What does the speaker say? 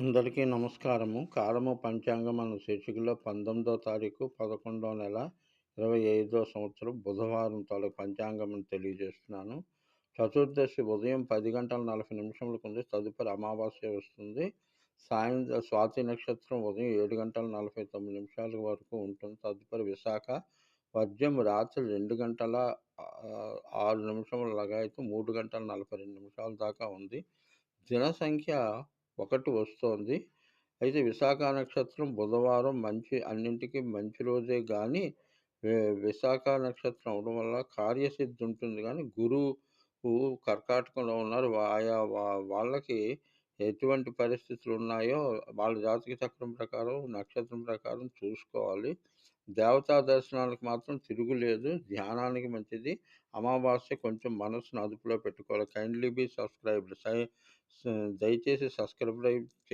అందరికీ నమస్కారము. కాలము పంచాంగం అన్న శీర్షికలో 19వ తారీఖు 11వ నెల 25వ సంవత్సరం బుధవారం తాలూకు పంచాంగం తెలియజేస్తున్నాను. చతుర్దశి ఉదయం పది గంటల 40 నిమిషములకు ఉంది. తదుపరి అమావాస్య వస్తుంది. సాయంత్రం స్వాతి నక్షత్రం ఉదయం ఏడు గంటల 49 నిమిషాల వరకు ఉంటుంది. తదుపరి విశాఖ వర్జ్యం రాత్రి రెండు గంటల ఆరు నిమిషముల లగాయతు 3 గంటల 42 నిమిషాల దాకా ఉంది. జనసంఖ్య సంఖ్య ఒకటి వస్తోంది. అయితే విశాఖ నక్షత్రం బుధవారం మంచి అన్నింటికి మంచి రోజే కానీ విశాఖ నక్షత్రం అవడం వల్ల కార్యసిద్ధి ఉంటుంది కానీ గురువు కర్కాటకంలో ఉన్నారు. ఆయా వా వాళ్ళకి ఎటువంటి పరిస్థితులు ఉన్నాయో వాళ్ళ జాతక చక్రం ప్రకారం, నక్షత్రం ప్రకారం చూసుకోవాలి. దేవతా దర్శనాలకు మాత్రం తిరుగులేదు. ధ్యానానికి మంచిది. అమావాస్య కొంచెం మనసును అదుపులో పెట్టుకోవాలి. Kindly be subscribed. సై దయచేసి సబ్స్క్రైబ్